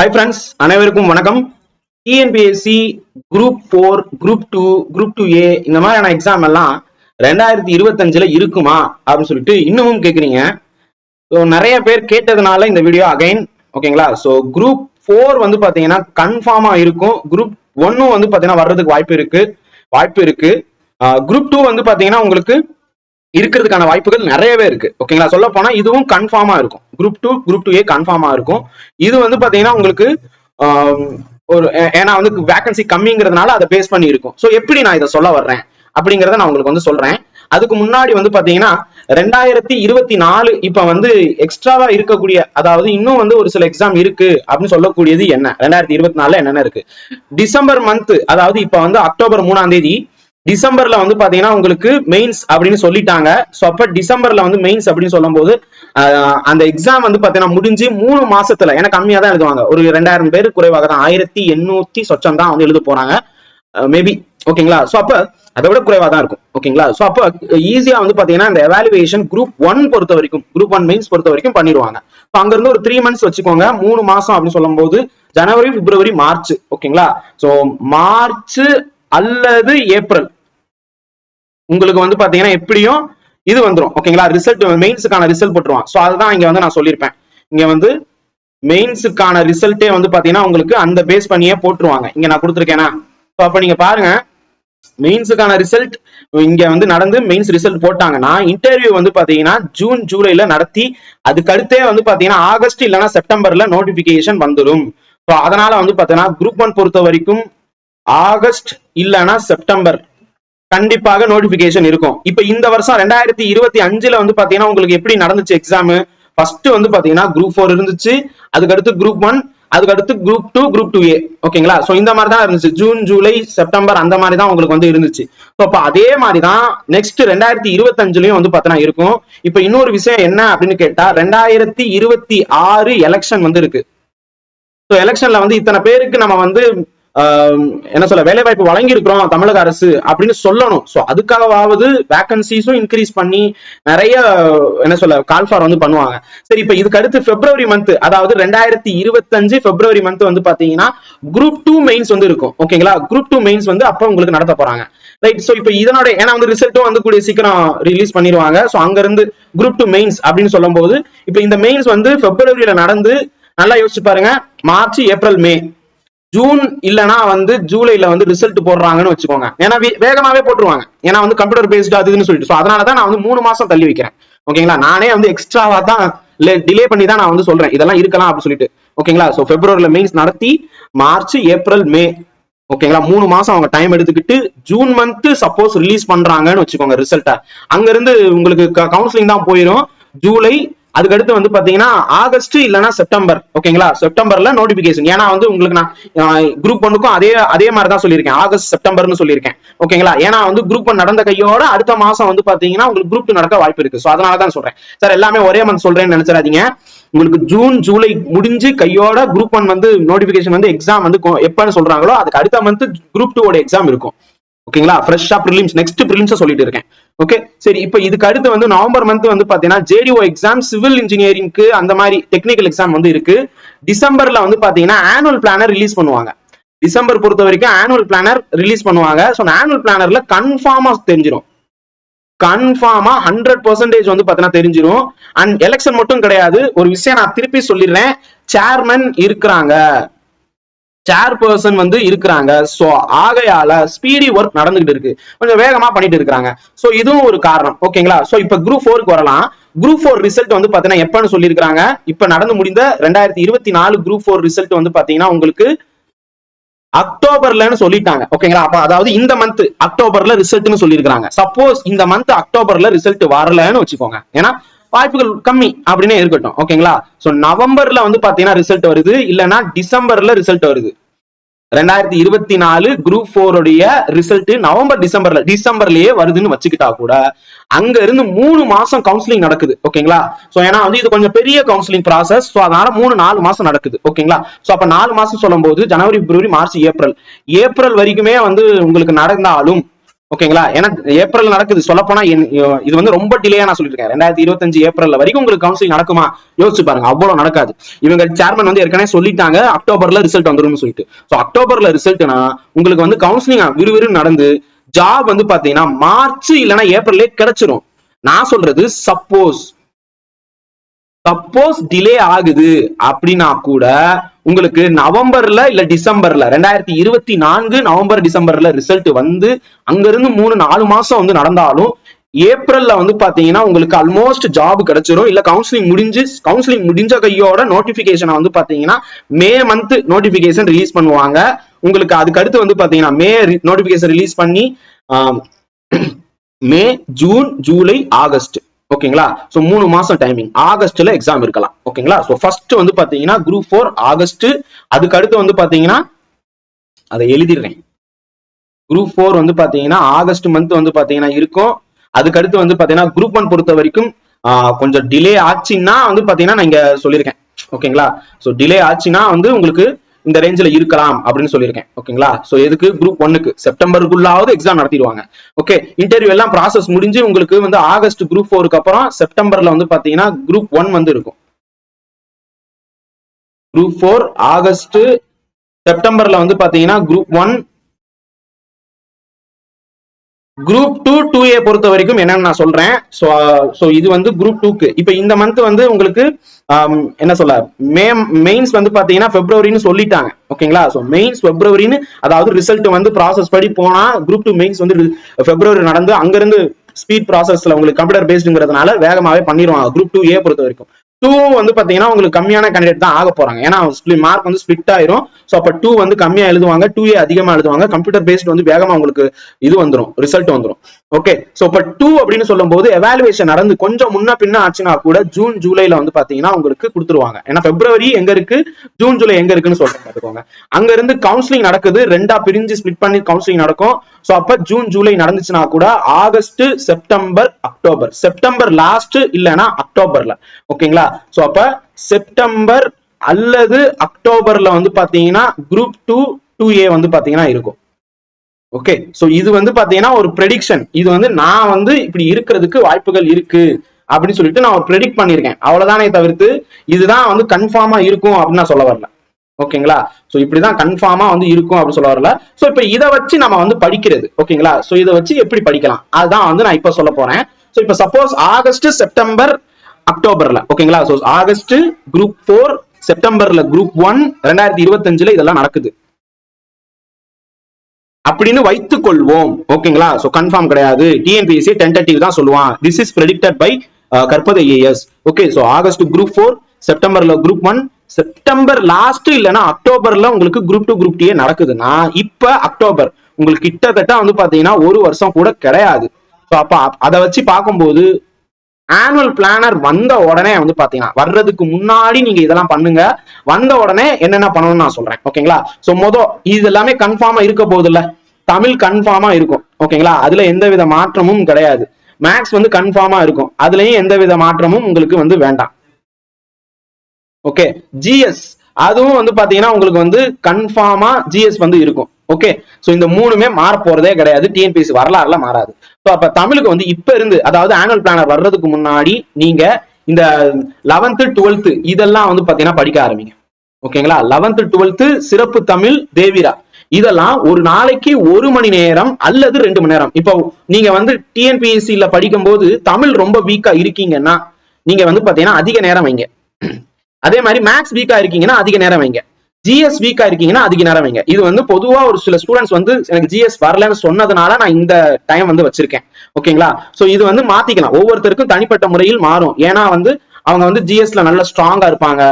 Hi friends அனைவருக்கும் வணக்கம். TNPSC group four group two group two A இந்த மாதிரியான எக்ஸாம் எல்லாம் ரெண்டாயிரத்தி இருபத்தஞ்சில் இருக்குமா அப்படின்னு சொல்லிட்டு இன்னமும் கேட்குறீங்க ஸோ நிறைய பேர் கேட்டதுனால இந்த வீடியோ அகைன் ஓகேங்களா ஸோ குரூப் ஃபோர் வந்து பார்த்தீங்கன்னா கன்ஃபார்மாக இருக்கும். குரூப் ஒன்னும் வந்து பார்த்தீங்கன்னா வர்றதுக்கு வாய்ப்பு இருக்கு. வாய்ப்பு இருக்கு. குரூப் டூ வந்து பார்த்தீங்கன்னா உங்களுக்கு இருக்கிறதுக்கான வாய்ப்புகள் நிறையவே இருக்கு. ஓகேங்களா சொல்ல போனா இதுவும் கன்ஃபார்மா இருக்கும். Group two group two A கன்ஃபார்மா இருக்கும். இது வந்து பாத்தீங்கன்னா உங்களுக்கு ஒரு ஏன்னா வந்து வேகன்சி கம்மிங்கிறதுனால அதை பேஸ் பண்ணி இருக்கும். ஸோ எப்படி நான் இதை சொல்ல வர்றேன்? அப்படிங்கிறத நான் உங்களுக்கு வந்து சொல்றேன். அதுக்கு முன்னாடி வந்து பாத்தீங்கன்னா ரெண்டாயிரத்தி இருபத்தி நாலு இப்ப வந்து எக்ஸ்ட்ராவா இருக்கக்கூடிய அதாவது இன்னும் வந்து ஒரு சில எக்ஸாம் இருக்கு அப்படின்னு சொல்லக்கூடியது என்ன? ரெண்டாயிரத்தி இருபத்தி நாலுல என்னென்ன இருக்கு? டிசம்பர் மந்த் அதாவது இப்ப வந்து அக்டோபர் மூணாம் தேதி டிசம்பர்ல வந்து பாத்தீங்கன்னா உங்களுக்கு மெயின்ஸ் அப்படின்னு சொல்லிட்டாங்க. ஸோ அப்ப டிசம்பர்ல வந்து மெயின்ஸ் அப்படின்னு சொல்லும்போது அந்த எக்ஸாம் வந்து பாத்தீங்கன்னா முடிஞ்சு மூணு மாசத்துல ஏன்னா கம்மியா தான் எழுதுவாங்க. ஒரு ரெண்டாயிரம் பேர் குறைவாக தான். ஆயிரத்தி எண்ணூத்தி சொச்சம் தான் வந்து எழுத போறாங்க. மேபி ஓகேங்களா ஸோ அப்ப அதை விட குறைவா தான் இருக்கும். ஓகேங்களா ஸோ அப்ப ஈஸியா வந்து பாத்தீங்கன்னா இந்த எவாலுவேஷன் குரூப் ஒன் பொறுத்த வரைக்கும் குரூப் ஒன் மெயின்ஸ் பொறுத்த வரைக்கும் பண்ணிடுவாங்க. So அங்கிருந்து ஒரு த்ரீ மந்த்ஸ் வச்சுக்கோங்க. மூணு மாசம் அப்படின்னு சொல்லும்போது ஜனவரி பிப்ரவரி மார்ச். ஓகேங்களா ஸோ மார்ச் அல்லது ஏப்ரல். உங்களுக்கு வந்து பாத்தீங்கன்னா எப்படியும் இது வந்துரும். ஓகேங்களா ரிசல்ட் மெயின்ஸுக்கான ரிசல்ட் போட்டுருவான். ஸோ அதுதான் இங்க வந்து நான் சொல்லியிருப்பேன். இங்க வந்து மெயின்ஸுக்கான ரிசல்ட்டே வந்து பாத்தீங்கன்னா உங்களுக்கு அந்த பேஸ் பண்ணியே போட்டுருவாங்க. இங்க நான் கொடுத்துருக்கேனா? ஸோ அப்ப நீங்க பாருங்க. மெயின்ஸுக்கான ரிசல்ட் இங்க வந்து நடந்து மெயின்ஸ் ரிசல்ட் போட்டாங்கன்னா இன்டர்வியூ வந்து பாத்தீங்கன்னா ஜூன் ஜூலைல நடத்தி அதுக்கு அடுத்தே வந்து பாத்தீங்கன்னா ஆகஸ்ட் இல்லைன்னா செப்டம்பர்ல நோட்டிபிகேஷன் வந்துடும் ஸோ அதனால வந்து பாத்தீங்கன்னா குரூப் ஒன் பொறுத்த வரைக்கும் ஆகஸ்ட் இல்லைன்னா செப்டம்பர். கண்டிப்பாக நோட்டிபிகேஷன் இருக்கும். இப்ப இந்த வருஷம் ரெண்டாயிரத்தி இருபத்தி அஞ்சுல வந்து பாத்தீங்கன்னா உங்களுக்கு எப்படி நடந்துச்சு எக்ஸாம் ஃபர்ஸ்ட் வந்து பாத்தீங்கன்னா குரூப் ஃபோர் இருந்துச்சு. அதுக்கு அடுத்து குரூப் ஒன் அதுக்கு அடுத்து group two group two A ஓகேங்களா ஸோ இந்த மாதிரி தான் இருந்துச்சு. ஜூன் ஜூலை செப்டம்பர் அந்த மாதிரி தான் உங்களுக்கு வந்து இருந்துச்சு. ஸோ அப்போ அதே மாதிரி தான் நெக்ஸ்ட் ரெண்டாயிரத்தி இருபத்தஞ்சுலையும் வந்து பாத்தீங்கன்னா இருக்கும். இப்போ இன்னொரு விஷயம் என்ன அப்படின்னு கேட்டால் ரெண்டாயிரத்தி இருபத்தி ஆறு எலெக்ஷன் வந்து இருக்கு ஸோ எலெக்ஷன்ல வந்து இத்தனை பேருக்கு நம்ம வந்து என்ன சொல்ல வேலை வாய்ப்பு வழங்கியிருக்கிறோம் தமிழக அரசு அப்படின்னு சொல்லணும். ஸோ அதுக்காகவாவது வேக்கன்சிஸும் இன்க்ரீஸ் பண்ணி நிறைய என்ன சொல்ல கால்ஃபார் வந்து பண்ணுவாங்க. சரி இப்போ இதுக்கு அடுத்து பிப்ரவரி மந்த் அதாவது ரெண்டாயிரத்தி இருபத்தஞ்சு பிப்ரவரி மந்த் வந்து பாத்தீங்கன்னா குரூப் டூ மெயின்ஸ் வந்து இருக்கும். ஓகேங்களா குரூப் டூ மெயின்ஸ் வந்து அப்போ உங்களுக்கு நடத்த போறாங்க. ரைட் ஸோ இப்போ இதனோட ஏன்னா வந்து ரிசல்ட்டும் வந்து கூடிய சீக்கிரம் ரிலீஸ் பண்ணிடுவாங்க. ஸோ அங்கேருந்து குரூப் டூ மெயின்ஸ் அப்படின்னு சொல்லும்போது இப்போ இந்த மெயின்ஸ் வந்து பிப்ரவரியில நடந்து நல்லா யோசிச்சு பாருங்க. மார்ச் ஏப்ரல் மே ஜூன் இல்லைனா வந்து ஜூலைல வந்து ரிசல்ட் போடுறாங்கன்னு வச்சுக்கோங்க. ஏன்னா வே- வேகமாவே போட்டுருவாங்க. ஏன்னா வந்து கம்ப்யூட்டர் பேஸ்ட் அதுன்னு சொல்லிட்டு. ஸோ அதனால தான் நான் வந்து மூணு மாசம் தள்ளி வைக்கிறேன். ஓகேங்களா நானே வந்து எக்ஸ்ட்ராவா தான் டிலே பண்ணி தான் நான் வந்து சொல்றேன். இதெல்லாம் இருக்கலாம் அப்படின்னு சொல்லிட்டு. ஓகேங்களா ஸோ பிப்ரவரியில மெயின்ஸ் நடத்தி மார்ச் ஏப்ரல் மே ஓகேங்களா மூணு மாசம் அவங்க டைம் எடுத்துக்கிட்டு ஜூன் மந்த் சப்போஸ் ரிலீஸ் பண்றாங்கன்னு வச்சுக்கோங்க ரிசல்ட்டை அங்க இருந்து உங்களுக்கு கவுன்சிலிங் தான் போயிடும் ஜூலை அதுக்கு அடுத்து வந்து பாத்தீங்கன்னா ஆகஸ்ட் இல்லைன்னா செப்டம்பர் ஓகேங்களா? செப்டம்பர்ல நோட்டிபிகேஷன் ஏன்னா வந்து உங்களுக்கு நான் குரூப் ஒன்னுக்கும் அதே அதே மாதிரி தான் சொல்லியிருக்கேன். ஆகஸ்ட் செப்டம்பர்னு சொல்லியிருக்கேன். ஓகேங்களா? ஏன்னா வந்து குரூப் ஒன் நடந்த கையோட அடுத்த மாசம் வந்து பாத்தீங்கன்னா உங்களுக்கு குரூப் டூ நடக்க வாய்ப்பு இருக்கு. ஸோ அதனால தான் சொல்றேன். சார் எல்லாமே ஒரே மந்த் சொல்றேன்னு நினைச்சிடாதீங்க. உங்களுக்கு ஜூன் ஜூலை முடிஞ்சு கையோட குரூப் ஒன் வந்து நோட்டிபிகேஷன் வந்து எக்ஸாம் வந்து எப்பன்னு சொல்றாங்களோ அதுக்கு அடுத்த மந்த் குரூப் டூ ஓட எக்ஸாம் இருக்கும். ஓகேங்களா? ஃப்ரெஷ்ஷா ப்ரிலிம்ஸ் நெக்ஸ்ட் ப்ரிலிம்ஸ் சொல்லிட்டு இருக்கேன். ஓகே சரி இப்போ இதுக்கு அடுத்து வந்து நவம்பர் மந்த் வந்து பாத்தீங்கன்னா ஜேடிஓ எக்ஸாம் சிவில் இன்ஜினியரிங்க்கு அந்த மாதிரி டெக்னிக்கல் எக்ஸாம் வந்து இருக்கு. டிசம்பர்ல வந்து பாத்தீங்கன்னா ஆனுவல் பிளானர் ரிலீஸ் பண்ணுவாங்க. டிசம்பர் பொறுத்த வரைக்கும் ஆனுவல் பிளானர் ரிலீஸ் பண்ணுவாங்க. ஸோ ஆனுவல் பிளானர்ல கன்ஃபார்மா தெரிஞ்சிடும் கன்ஃபார்மா ஹண்ட்ரட் பர்சன்டேஜ் வந்து பாத்தீங்கன்னா தெரிஞ்சிடும் அண்ட் எலெக்ஷன் மட்டும் கிடையாது. ஒரு விஷயம் நான் திருப்பி சொல்லிடுறேன். சேர்மன் இருக்கிறாங்க. சேர் பர்சன் வந்து இருக்கிறாங்க. ஸோ ஆகையால ஸ்பீடி ஒர்க் நடந்துகிட்டு இருக்கு. கொஞ்சம் வேகமா பண்ணிட்டு இருக்கிறாங்க. ஸோ இதுவும் ஒரு காரணம். ஓகேங்களா சோ இப்போ குரூப் ஃபோருக்கு வரலாம். குரூப் ஃபோர் ரிசல்ட் வந்து பாத்தீங்கன்னா எப்பன்னு சொல்லியிருக்காங்க இப்ப நடந்து முடிந்த ரெண்டாயிரத்தி இருபத்தி நாலு குரூப் ஃபோர் ரிசல்ட் வந்து பாத்தீங்கன்னா உங்களுக்கு அக்டோபர்லன்னு சொல்லிட்டாங்க. ஓகேங்களா அப்ப அதாவது இந்த மந்த் அக்டோபர்ல ரிசல்ட்னு சொல்லியிருக்காங்க சப்போஸ் இந்த மந்த் அக்டோபர்ல ரிசல்ட் வரலன்னு வச்சுக்கோங்க. ஏன்னா வாய்ப்புகள் கம்மி அப்படின்னே இருக்கட்டும். ஓகேங்களா? ஸோ நவம்பர்ல வந்து பாத்தீங்கன்னா ரிசல்ட் வருது. இல்லைன்னா டிசம்பர்ல ரிசல்ட் வருது. ரெண்டாயிரத்தி இருபத்தி நாலு குரூப் ஃபோருடைய ரிசல்ட் நவம்பர் டிசம்பர்ல டிசம்பர்லயே வருதுன்னு வச்சுக்கிட்டா கூட அங்க இருந்து மூணு மாசம் கவுன்சிலிங் நடக்குது. ஓகேங்களா? சோ ஏன்னா வந்து இது கொஞ்சம் பெரிய கவுன்சிலிங் ப்ராசஸ் ஸோ அதனால மூணு நாலு மாசம் நடக்குது. ஓகேங்களா? சோ அப்ப நாலு மாசம் சொல்லும்போது ஜனவரி பிப்ரவரி மார்ச் ஏப்ரல். ஏப்ரல் வரைக்குமே வந்து உங்களுக்கு நடந்தாலும் ஓகேங்களா? ஏன்னா ஏப்ரல் நடக்குது. சொல்லப்போனா இது வந்து ரொம்ப டிலேயா நான் சொல்லியிருக்கேன் ரெண்டாயிரத்தி இருபத்தஞ்சு ஏப்ரல்ல வரைக்கும் உங்களுக்கு கவுன்சிலிங் நடக்குமா? யோசிச்சு பாருங்க. அவ்வளவு நடக்காது. இவங்க சேர்மன் வந்து ஏற்கனவே சொல்லிட்டாங்க. அக்டோபர்ல ரிசல்ட் வந்துரும்னு சொல்லிட்டு. அக்டோபர்ல ரிசல்ட்னா உங்களுக்கு வந்து கவுன்சிலிங் விறுவிறு நடந்து ஜாப் வந்து பாத்தீங்கன்னா மார்ச் இல்லைன்னா ஏப்ரல்லே கிடைச்சிரும். நான் சொல்றது சப்போஸ் சப்போஸ் டிலே ஆகுது அப்படின்னா கூட உங்களுக்கு நவம்பர்ல இல்ல டிசம்பர்ல ரெண்டாயிரத்தி இருபத்தி நான்கு நவம்பர் டிசம்பர்ல ரிசல்ட் வந்து அங்கிருந்து மூணு நாலு மாசம் வந்து நடந்தாலும் ஏப்ரல்ல வந்து பாத்தீங்கன்னா உங்களுக்கு ஆல்மோஸ்ட் ஜாப் கிடைச்சிரும். இல்ல கவுன்சிலிங் முடிஞ்சு கவுன்சிலிங் முடிஞ்ச கையோட நோட்டிபிகேஷனை வந்து பாத்தீங்கன்னா மே மந்த் நோட்டிபிகேஷன் ரிலீஸ் பண்ணுவாங்க. உங்களுக்கு அதுக்கு அடுத்து வந்து பாத்தீங்கன்னா மே நோட்டிபிகேஷன் ரிலீஸ் பண்ணி மே ஜூன் ஜூலை ஆகஸ்ட் ஓகேங்களா? ஸோ மூணு மாசம் டைமிங் ஆகஸ்ட்ல எக்ஸாம் இருக்கலாம். ஓகேங்களா? ஸோ ஃபர்ஸ்ட் வந்து பாத்தீங்கன்னா குரூப் ஃபோர் ஆகஸ்ட். அதுக்கு அடுத்து வந்து பாத்தீங்கன்னா அதை எழுதிடுறேன். குரூப் ஃபோர் வந்து பாத்தீங்கன்னா ஆகஸ்ட் மந்த் வந்து பாத்தீங்கன்னா இருக்கும். அதுக்கு அடுத்து வந்து பாத்தீங்கன்னா குரூப் ஒன் பொறுத்த வரைக்கும் கொஞ்சம் டிலே ஆச்சுன்னா வந்து பாத்தீங்கன்னா நான் இங்க சொல்லியிருக்கேன். ஓகேங்களா? ஸோ டிலே ஆச்சுன்னா வந்து உங்களுக்கு இந்த ரேஞ்சில் இருக்கலாம் அப்படின்னு சொல்லியிருக்கேன். ஓகேங்களா? ஸோ எதுக்கு? குரூப் ஒன்னுக்கு செப்டம்பருக்குள்ளாவது எக்ஸாம் நடத்திடுவாங்க. ஓகே இன்டர்வியூ எல்லாம் ப்ராசஸ் முடிஞ்சு உங்களுக்கு வந்து ஆகஸ்ட் குரூப் ஃபோருக்கு அப்புறம் செப்டம்பர்ல வந்து பாத்தீங்கன்னா குரூப் ஒன் வந்து இருக்கும். குரூப் ஃபோர் ஆகஸ்ட் செப்டம்பர்ல வந்து பாத்தீங்கன்னா group one group two two A பொறுத்த வரைக்கும் என்னன்னு நான் சொல்றேன். ஸோ ஸோ uh, இது வந்து குரூப் டூக்கு இப்போ இந்த மந்த் வந்து உங்களுக்கு um, என்ன சொல்ல மே மெயின்ஸ் வந்து பாத்தீங்கன்னா பிப்ரவரின்னு சொல்லிட்டாங்க. ஓகேங்களா? ஸோ மெயின்ஸ் பிப்ரவரின்னு அதாவது ரிசல்ட் வந்து ப்ராசஸ் படி போனா குரூப் டூ மெயின்ஸ் வந்து பிப்ரவரி நடந்து அங்கேருந்து ஸ்பீட் ப்ராசஸ்ல உங்களுக்கு கம்ப்யூட்டர் பேஸ்டுங்கிறதுனால வேகமாவே பண்ணிடுவாங்க குரூப் டூ ஏ பொறுத்த வரைக்கும். டூ வந்து பாத்தீங்கன்னா உங்களுக்கு கம்மியான கேண்டிடேட் தான் ஆக போறாங்க. ஏன்னா மார்க் வந்து ஸ்பிளிட் ஆயிரும். ஸோ அப்போ டூ வந்து கம்மியா எழுதுவாங்க டூ ஏ அதிகமா எழுதுவாங்க. கம்ப்யூட்டர் பேஸ்ட் வந்து வேகமா உங்களுக்கு இது வந்துடும் ரிசல்ட் வந்துடும் ஓகே ஸோ இப்போ டூ அப்படின்னு சொல்லும்போது எவாலுவேஷன் நடந்து கொஞ்சம் முன்ன பின்ன ஆச்சுன்னா கூட ஜூன் ஜூலைல வந்து பாத்தீங்கன்னா உங்களுக்கு கொடுத்துருவாங்க. ஏன்னா பிப்ரவரி எங்க இருக்கு ஜூன் ஜூலை எங்க இருக்குன்னு சொல்றேன் பாத்துக்கோங்க. அங்க இருந்து கவுன்சிலிங் நடக்குது ரெண்டா பிரிஞ்சு ஸ்பிளிட் பண்ணி கவுன்சிலிங் நடக்கும். ஸோ அப்ப ஜூன் ஜூலை நடந்துச்சுன்னா கூட August September October September last இல்லைன்னா அக்டோபர்ல ஓகேங்களா சோ அப்ப செப்டம்பர் அல்லது அக்டோபர்ல வந்து பாத்தீங்கன்னா குரூப் டூ டூ ஏ வந்து பாத்தீங்கன்னா இருக்கும். ஓகே சோ இது வந்து பாத்தீங்கன்னா ஒரு ப்ரெடிக்ஷன் இது வந்து நான் வந்து இப்படி இருக்கிறதுக்கு வாய்ப்புகள் இருக்கு அப்படின்னு சொல்லிட்டு நான் ஒரு ப்ரெடிக்ட் பண்ணியிருக்கேன். அவ்வளவுதானே தவிர்த்து இதுதான் வந்து கன்ஃபார்மா இருக்கும் அப்படின்னு நான் சொல்ல வரல. ஓகேங்களா சோ இப்படிதான் கன்ஃபார்மா வந்து இருக்கும் அப்படின்னு சொல்ல வரல. சோ இப்ப இதை வச்சு நம்ம வந்து படிக்கிறது. ஓகேங்களா சோ இதை வச்சு எப்படி படிக்கலாம்? அதுதான் வந்து நான் இப்ப சொல்ல போறேன். சோ இப்ப சப்போஸ் ஆகஸ்ட் செப்டம்பர் அக்டோபர்ல ஓகேங்களா சோ ஆகஸ்ட் குரூப் ஃபோர் செப்டம்பர்ல குரூப் ஒன் ரெண்டாயிரத்தி இருபத்தஞ்சுல இதெல்லாம் நடக்குது. அப்படின்னு வைத்துக் கொள்வோம் ஓகேங்களா சோ கன்ஃபார்ம் கிடையாது டிஎன்பிஎஸ்சி டென்டேட்டிவ் தான் சொல்லுவான். திஸ் இஸ் ப்ரெடிக்டட் பை கற்பதை as okay so August group four செப்டம்பர்ல group one September last இல்லைன்னா அக்டோபர்ல உங்களுக்கு குரூப் டூ குரூப் டே நடக்குதுன்னா இப்ப அக்டோபர் உங்களுக்கு கிட்டத்தட்ட வந்து பாத்தீங்கன்னா ஒரு வருஷம் கூட கிடையாது. ஸோ அப்ப அதை வச்சு பார்க்கும்போது ஆனுவல் பிளானர் வந்த உடனே வந்து பாத்தீங்கன்னா வர்றதுக்கு முன்னாடி நீங்க இதெல்லாம் பண்ணுங்க. வந்த உடனே என்னென்ன பண்ணணும்னு நான் சொல்றேன். ஓகேங்களா? சோ மொதல் இது எல்லாமே கன்ஃபார்மா இருக்க போகுது இல்ல தமிழ் கன்ஃபார்மா இருக்கும். ஓகேங்களா? அதுல எந்த வித மாற்றமும் கிடையாது. மேக்ஸ் வந்து கன்ஃபார்மா இருக்கும். அதுலயும் எந்த வித மாற்றமும் உங்களுக்கு வந்து வேண்டாம். ஓகே ஜிஎஸ் அதுவும் வந்து பாத்தீங்கன்னா உங்களுக்கு வந்து கன்ஃபார்மா ஜிஎஸ் வந்து இருக்கும். ஓகே சோ இந்த மூணுமே மாற போறதே கிடையாது. டிஎன்பிஎஸ்சி வரலாறுல மாறாது. ஸோ அப்ப தமிழுக்கு வந்து இப்ப இருந்து அதாவது ஆனுவல் பிளானர் வர்றதுக்கு முன்னாடி நீங்க இந்த லெவன்த்து டுவெல்த்து இதெல்லாம் வந்து பாத்தீங்கன்னா படிக்க ஆரம்பிங்க. ஓகேங்களா லெவன்த்து டுவெல்த்து சிறப்பு தமிழ் தேவிரா. இதெல்லாம் ஒரு நாளைக்கு ஒரு மணி நேரம் அல்லது ரெண்டு மணி நேரம். இப்போ நீங்க வந்து டிஎன்பிஎஸ்சில படிக்கும்போது தமிழ் ரொம்ப வீக்கா இருக்கீங்கன்னா நீங்க வந்து பாத்தீங்கன்னா அதிக நேரம் வைங்க. அதே மாதிரி மேக்ஸ் வீக்கா இருக்கீங்கன்னா அதிக நேரம் வைங்க. ஜிஎஸ் வீக்கா இருக்கீங்கன்னா அதிக நேரம் வைங்க. இது வந்து பொதுவா ஒரு சில ஸ்டூடெண்ட்ஸ் வந்து எனக்கு ஜிஎஸ் வரலன்னு சொன்னதுனால நான் இந்த டைம் வந்து வச்சிருக்கேன். ஓகேங்களா? சோ இது வந்து மாத்திக்கலாம். ஒவ்வொருத்தருக்கும் தனிப்பட்ட முறையில் மாறும். ஏன்னா வந்து அவங்க வந்து ஜிஎஸ்ல நல்ல ஸ்ட்ராங்கா இருப்பாங்க.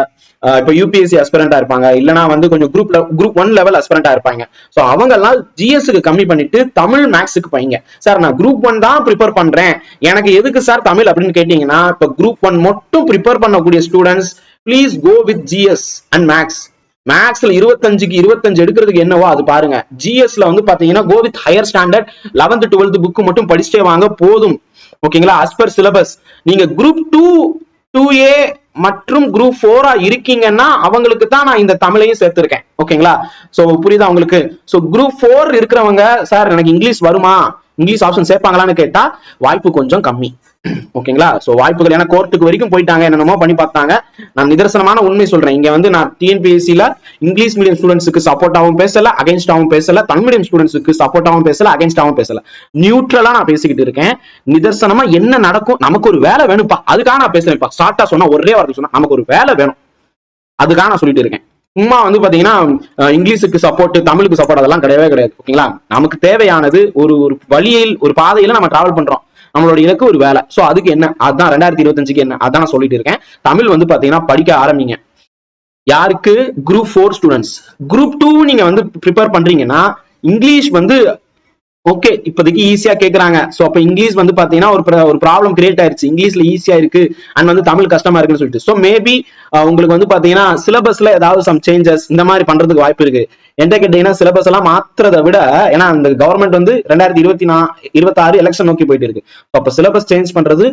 இப்போ யூபிஎஸ்சி அஸ்பரண்டா இருப்பாங்க. இல்லைனா வந்து கொஞ்சம் குரூப் குரூப் ஒன் லெவல் அஸ்பரண்டா இருப்பாங்க. ஸோ அவங்க எல்லாம் ஜிஎஸ்க்கு கம்மி பண்ணிட்டு தமிழ் மேக்ஸுக்கு பைங்க சார் நான் குரூப் ஒன் தான் ப்ரிப்பேர் பண்றேன். எனக்கு எதுக்கு சார் தமிழ் அப்படின்னு கேட்டீங்கன்னா இப்போ குரூப் ஒன் மட்டும் ப்ரிப்பேர் பண்ணக்கூடிய students please go with GS and maths மேக்ஸ்ல இருபத்தஞ்சுக்கு இருபத்தஞ்சு எடுக்கிறதுக்கு என்னவோ அது பாருங்க. ஜிஎஸ்ல வந்து பாத்தீங்கன்னா go with higher standard eleventh twelfth book மட்டும் படிச்சுட்டே வாங்க போதும். ஓகேங்களா அஸ் பர் சிலபஸ் நீங்க குரூப் டூ டூ ஏ மற்றும் குரூப் ஃபோரா இருக்கீங்கன்னா அவங்களுக்கு தான் நான் இந்த தமிழையும் சேர்த்திருக்கேன். ஓகேங்களா சோ புரியுதா உங்களுக்கு? சோ குரூப் ஃபோர் இருக்கிறவங்க சார் எனக்கு இங்கிலீஷ் வருமா? இங்கிலீஷ் ஆப்ஷன் சேர்ப்பாங்களான்னு கேட்டா வாய்ப்பு கொஞ்சம் கம்மி. ஓகேங்களா? சோ வாய்ப்புகள் ஏன்னா கோர்ட்டுக்கு வரைக்கும் போயிட்டாங்க என்னென்னமோ பண்ணி பார்த்தாங்க. நான் நிதர்சனமான உண்மை சொல்றேன். இங்க வந்து நான் டிஎன்பிஎஸ்சியில இங்கிலீஷ் மீடியம் ஸ்டூடெண்ட்ஸுக்கு சப்போர்ட்டாவும் பேசல அகைன்ஸ்டாவும் பேசல தமிழ் மீடியம் ஸ்டூடெண்ட்ஸுக்கு சப்போர்ட்டாவும் பேசல அகைன்ஸ்டாவும் பேசல. நியூட்ரலா நான் பேசிக்கிட்டு இருக்கேன். நிதர்சனமா என்ன நடக்கும்? நமக்கு ஒரு வேலை வேணும்ப்பா. அதுக்காக நான் பேசுறேன்ப்பா. ஷார்ட்டா சொன்னா ஒரே வார்த்தை சொன்னா நமக்கு ஒரு வேலை வேணும். அதுக்காக நான் சொல்லிட்டு இருக்கேன். சும்மா வந்து பாத்தீங்கன்னா இங்கிலீஷுக்கு சப்போர்ட் தமிழுக்கு சப்போர்ட் அதெல்லாம் கிடையவே கிடையாது ஓகேங்களா? நமக்கு தேவையானது ஒரு ஒரு வழியில் ஒரு பாதையில நம்ம டிராவல் பண்றோம். நம்மளோட இலக்கு ஒரு வேலை. சோ அதுக்கு என்ன? அதுதான் ரெண்டாயிரத்தி இருபத்தஞ்சுக்கு என்ன? அதான் நான் சொல்லிட்டு இருக்கேன். தமிழ் வந்து பாத்தீங்கன்னா படிக்க ஆரம்பிங்க. யாருக்கு? Group four students group two நீங்க வந்து ப்ரிப்பேர் பண்றீங்கன்னா இங்கிலீஷ் வந்து ஓகே இப்போதைக்கு ஈஸியா கேக்குறாங்க. சோ அப்ப இங்கிலீஷ் வந்து பாத்தீங்கன்னா ஒரு ஒரு ப்ராப்ளம் கிரியேட் ஆயிருச்சு. இங்கிலீஷ்ல ஈஸியா இருக்கு. அண்ட் வந்து தமிழ் கஷ்டமா இருக்குன்னு சொல்லிட்டு. சோ மேபி உங்களுக்கு வந்து பாத்தீங்கன்னா சிலபஸ்ல ஏதாவது சம் சேஞ்சஸ் இந்த மாதிரி பண்றதுக்கு வாய்ப்பு இருக்கு. என்கிட்ட கேட்டீங்கன்னா சிலபஸ் எல்லாம் மாத்துறதை விட ஏன்னா அந்த கவர்மெண்ட் வந்து ரெண்டாயிரத்தி இருபத்தி நா இருபத்தாறு எலெக்ஷன் நோக்கி போயிட்டு இருக்கு. அப்ப சிலபஸ் சேஞ்ச் பண்றது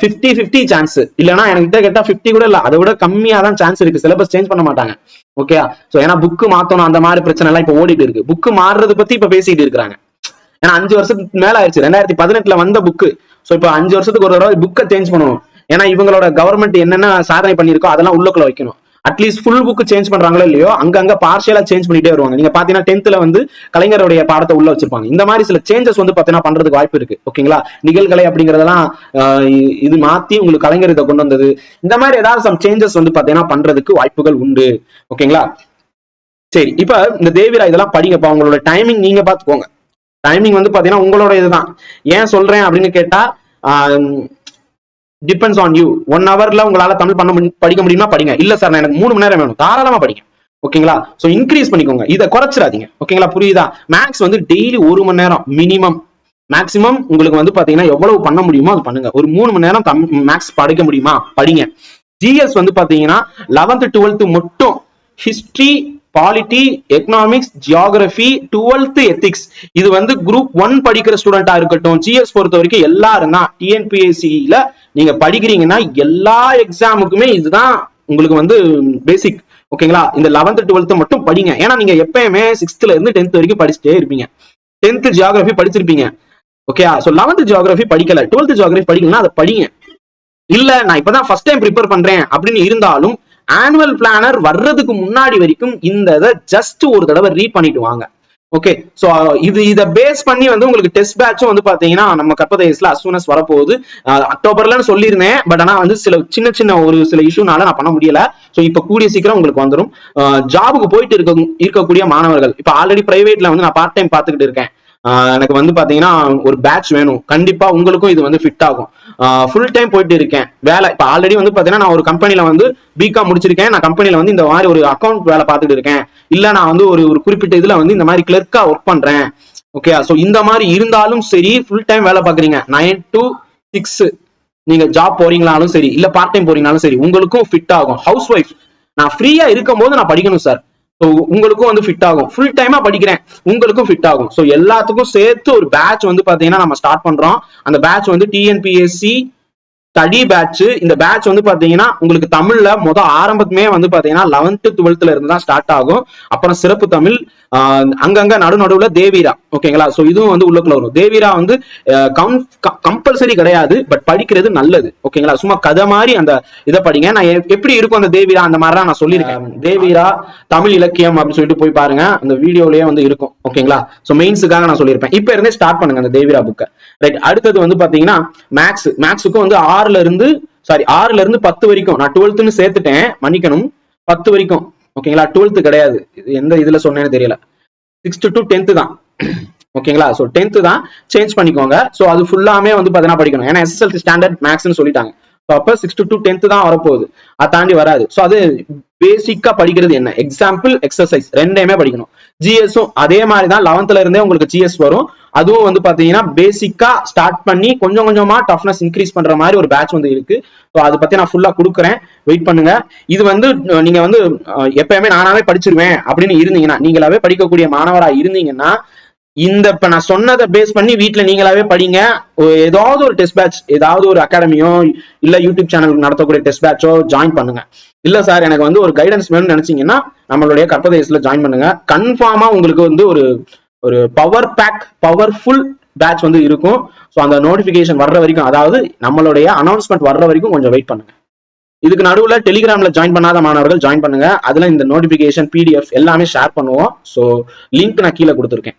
ஃபிஃப்டி ஃபிஃப்டி சான்ஸ் இல்லைன்னா எனக்கு கேட்டா ஃபிஃப்டி கூட இல்ல. அதை விட கம்மியா தான் சான்ஸ் இருக்கு. சிலபஸ் சேஞ்ச் பண்ண மாட்டாங்க. ஓகே சோ ஏன்னா புக்கு மாத்தணும் அந்த மாதிரி பிரச்சனை எல்லாம் இப்ப ஓடிட்டு இருக்கு. புக்கு மாறுறது பத்தி இப்ப பேசிட்டு இருக்கிறாங்க. ஏன்னா அஞ்சு வருஷத்துக்கு மேல ஆயிடுச்சு. ரெண்டாயிரத்தி பதினெட்டுல வந்த புக்கு சோ இப்போ அஞ்சு வருஷத்துக்கு ஒரு தடவை புக்கை சேஞ்ச் பண்ணணும். ஏன்னா இவங்களோட கவர்மெண்ட் என்னென்ன சாதனை பண்ணிருக்கோ அதெல்லாம் உள்ளுக்குள்ள வைக்கணும். அட்லீஸ்ட் ஃபுல் புக் சேஞ்ச் பண்றாங்களோ இல்லையோ அங்கங்க பார்ஷியலா சேஞ்ச் பண்ணிட்டே வருவாங்க. நீங்க பாத்தீங்கன்னா டென்த்ல வந்து கலைஞருடைய பாடத்தை உள்ள வச்சிருப்பாங்க. இந்த மாதிரி சில சேஞ்சஸ் வந்து பாத்தீங்கன்னா பண்றதுக்கு வாய்ப்பு இருக்கு. ஓகேங்களா நிகழ்கலை அப்படிங்கறதெல்லாம் ஆஹ் இது மாத்தி உங்களுக்கு கலைஞர் இதை கொண்டு வந்தது. இந்த மாதிரி ஏதாவது சம் சேஞ்சஸ் வந்து பாத்தீங்கன்னா பண்றதுக்கு வாய்ப்புகள் உண்டு. ஓகேங்களா சரி இப்ப இந்த தேவிரா இதெல்லாம் படிங்கப்பா உங்களோட டைமிங் நீங்க பாத்துக்கோங்க. டைமிங் வந்து பாத்தீங்கன்னா உங்களோட இதுதான். ஏன் சொல்றேன் அப்படின்னு கேட்டா டிபெண்ட்ஸ் ஆன் யூ ஒன் ஹவர்ல உங்களால தமிழ் பண்ண படிக்க முடியுமா? படிங்க. இல்ல சார் நான் எனக்கு மூணு மணி நேரம் வேணும். தாராளமா படிங்க. ஓகேங்களா ஸோ இன்க்ரீஸ் பண்ணிக்கோங்க. இதை குறைச்சிடாதீங்க. ஓகேங்களா புரியுதா? மேக்ஸ் வந்து டெய்லி ஒரு மணி நேரம் மினிமம் மேக்ஸிமம் உங்களுக்கு வந்து பாத்தீங்கன்னா எவ்வளவு பண்ண முடியுமோ அது பண்ணுங்க. ஒரு மூணு மணி நேரம் மேக்ஸ் படிக்க முடியுமா? படிங்க. ஜிஎஸ் வந்து பாத்தீங்கன்னா லெவன்த் டுவெல்த் மட்டும் history polity economics geography twelfth ethics இது வந்து குரூப் ஒன் படிக்கிற ஸ்டூடெண்டா இருக்கட்டும் ஜிஎஸ் பொறுத்த வரைக்கும் எல்லாரும் தான் டிஎன்பிஎஸ்சியில நீங்க படிக்கிறீங்கன்னா எல்லா எக்ஸாமுக்குமே இதுதான் உங்களுக்கு வந்து பேசிக் ஓகேங்களா இந்த லெவன்த் டுவெல்த் மட்டும் படிங்க. ஏன்னா நீங்க எப்பயுமே சிக்ஸ்த்ல இருந்து டென்த் வரைக்கும் படிச்சுட்டே இருப்பீங்க. டென்த் ஜியாகிரபி படிச்சிருப்பீங்க. ஓகே ஸோ லெவன்த் ஜியாகிரபி படிக்கல. டுவெல்த் ஜியாகிரபி படிக்கலன்னா அதை படிங்க. இல்ல நான் இப்பதான் ஃபர்ஸ்ட் டைம் ப்ரிப்பேர் பண்றேன் அப்படின்னு இருந்தாலும் ஆனுவல் பிளானர் வர்றதுக்கு முன்னாடி வரைக்கும் இந்த இதை ஜஸ்ட் ஒரு தடவை ரீட் பண்ணிட்டு வாங்க. ஓகே சோ uh, இது இதை பேஸ் பண்ணி வந்து உங்களுக்கு டெஸ்ட் பேட்சும் வந்து பார்த்தீங்கன்னா நம்ம கற்பதேஸ்ல அசூனஸ் வரப்போகுது. Uh, அக்டோபர்லன்னு சொல்லியிருந்தேன் பட் ஆனா வந்து சில சின்ன சின்ன ஒரு சில இஷ்யூனால நான் பண்ண முடியல. ஸோ இப்போ கூடிய சீக்கிரம் உங்களுக்கு வந்துடும் ஜாபுக்கு uh, போயிட்டு இருக்க இருக்கக்கூடிய மாணவர்கள் இப்போ ஆல்ரெடி பிரைவேட்ல வந்து நான் பார்ட் டைம் பார்த்துக்கிட்டு இருக்கேன். எனக்கு வந்து பாத்தீங்கன்னா ஒரு பேட்ச் வேணும். கண்டிப்பா உங்களுக்கும் இது வந்து ஃபிட் ஆகும். ஃபுல் டைம் போயிட்டு இருக்கேன். வேலை இப்போ ஆல்ரெடி வந்து பாத்தீங்கன்னா நான் ஒரு கம்பெனில வந்து பிகாம் முடிச்சிருக்கேன். நான் கம்பெனில வந்து இந்த மாதிரி ஒரு அக்கௌண்ட் வேலை பார்த்துட்டு இருக்கேன். இல்ல நான் வந்து ஒரு ஒரு குறிப்பிட்ட இதுல வந்து இந்த மாதிரி கிளர்க்கா ஒர்க் பண்றேன். ஓகே ஸோ இந்த மாதிரி இருந்தாலும் சரி ஃபுல் டைம் வேலை பாக்குறீங்க நைன் டு சிக்ஸ் நீங்க ஜாப் போறீங்களாலும் சரி இல்ல பார்ட் டைம் போறீங்களாலும் சரி உங்களுக்கும் ஃபிட் ஆகும். ஹவுஸ் ஒய்ஃப் நான் ஃப்ரீயா இருக்கும் போது நான் படிக்கணும் சார் ஸோ உங்களுக்கும் வந்து ஃபிட் ஆகும். ஃபுல் டைமா படிக்கிறேன். உங்களுக்கும் ஃபிட் ஆகும். ஸோ எல்லாத்துக்கும் சேர்த்து ஒரு பேட்ச் வந்து பாத்தீங்கன்னா நம்ம ஸ்டார்ட் பண்றோம். அந்த பேட்ச் வந்து டிஎன்பிஎஸ்சி ஸ்டடி பேட்ச் இந்த பேட்ச் வந்து பாத்தீங்கன்னா உங்களுக்கு தமிழ்ல முத ஆரம்பத்துமே வந்து பாத்தீங்கன்னா லெவன்த் டுவெல்த்ல இருந்து தான் ஸ்டார்ட் ஆகும். அப்புறம் சிறப்பு தமிழ் அங்கங்க நடு நடுவுல தேவீரா ஓகேங்களா சோ இதுவும் வந்து உள்ளுக்குள்ள வரும். தேவீரா வந்து கம்பல்சரி கிடையாது பட் படிக்கிறது நல்லது ஓகேங்களா சும்மா கதை மாதிரி அந்த இதை படிங்க. நான் எப்படி இருக்கும் அந்த தேவீரா அந்த மாதிரிலாம் நான் சொல்லியிருக்கேன். தேவீரா தமிழ் இலக்கியம் அப்படின்னு சொல்லிட்டு போய் பாருங்க. அந்த வீடியோலயே வந்து இருக்கும் ஓகேங்களா சோ மெயின்ஸுக்காக நான் சொல்லியிருப்பேன். இப்ப இருந்தே ஸ்டார்ட் பண்ணுங்க அந்த தேவீரா புக்கை ரைட் அடுத்தது வந்து பாத்தீங்கன்னா மேக்ஸ் மேக்ஸுக்கும் வந்து ஆறுல இருந்து சாரி ஆறுல இருந்து பத்து வரைக்கும். நான் டுவெல்த்னு சேர்த்துட்டேன். மன்னிக்கணும். பத்து வரைக்கும். ஓகேங்களா டுவெல்த் கிடையாது. இது எந்த இதுல சொன்னேன்னு தெரியல. சிக்ஸ்த் டு டென்த்து தான். ஓகேங்களா சோ டென்த்து தான். சேஞ்ச் பண்ணிக்கோங்க. சோ அது ஃபுல்லாமே வந்து பார்த்தீங்கன்னா படிக்கணும். ஏன்னா எஸ்எஸ்எல்சி ஸ்டாண்டர்ட் மேக்ஸ்னு சொல்லிட்டாங்க. அப்போ சிக்ஸ்த் டு டென்த் தான் வரப்போகுது. அதை தாண்டி வராது. ஸோ அது பேசிக்கா படிக்கிறது என்ன? எக்ஸாம்பிள் எக்ஸசைஸ் ரெண்டையுமே படிக்கணும். ஜிஎஸும் அதே மாதிரி தான் லெவன்த்ல இருந்தே உங்களுக்கு ஜிஎஸ் வரும். அதுவும் வந்து பாத்தீங்கன்னா பேசிக்கா ஸ்டார்ட் பண்ணி கொஞ்சம் கொஞ்சமா டஃப்னஸ் இன்க்ரீஸ் பண்ற மாதிரி ஒரு பேட்ச் வந்து இருக்கு. ஸோ அதை பத்தி நான் ஃபுல்லா கொடுக்குறேன். வெயிட் பண்ணுங்க. இது வந்து நீங்க வந்து எப்பயுமே நானாவே படிச்சிருவேன் அப்படின்னு இருந்தீங்கன்னா நீங்களாவே படிக்கக்கூடிய மாணவரா இருந்தீங்கன்னா இந்த இப்ப நான் சொன்னதை பேஸ் பண்ணி வீட்டுல நீங்களாவே படிங்க. ஏதாவது ஒரு டெஸ்ட் பேட்ச் ஏதாவது ஒரு அகாடமியோ இல்ல யூடியூப் சேனலுக்கு நடத்தக்கூடிய டெஸ்ட் பேட்சோ ஜாயின் பண்ணுங்க. இல்ல சார் எனக்கு வந்து ஒரு கைடன்ஸ் வேணும்னு நினைச்சீங்கன்னா நம்மளுடைய கற்பதேசத்துல ஜாயின் பண்ணுங்க. கன்ஃபார்மா உங்களுக்கு வந்து ஒரு ஒரு பவர் பேக் பவர்ஃபுல் பேட்ச் வந்து இருக்கும். ஸோ அந்த நோட்டிபிகேஷன் வர்ற வரைக்கும் அதாவது நம்மளுடைய அனௌன்ஸ்மெண்ட் வர்ற வரைக்கும் கொஞ்சம் வெயிட் பண்ணுங்க. இதுக்கு நடுவில் டெலிகிராம்ல ஜாயின் பண்ணாத மாணவர்கள் ஜாயின் பண்ணுங்க. அதில் இந்த நோட்டிபிகேஷன் பிடிஎஃப் எல்லாமே ஷேர் பண்ணுவோம். ஸோ லிங்க் நான் கீழே கொடுத்துருக்கேன்.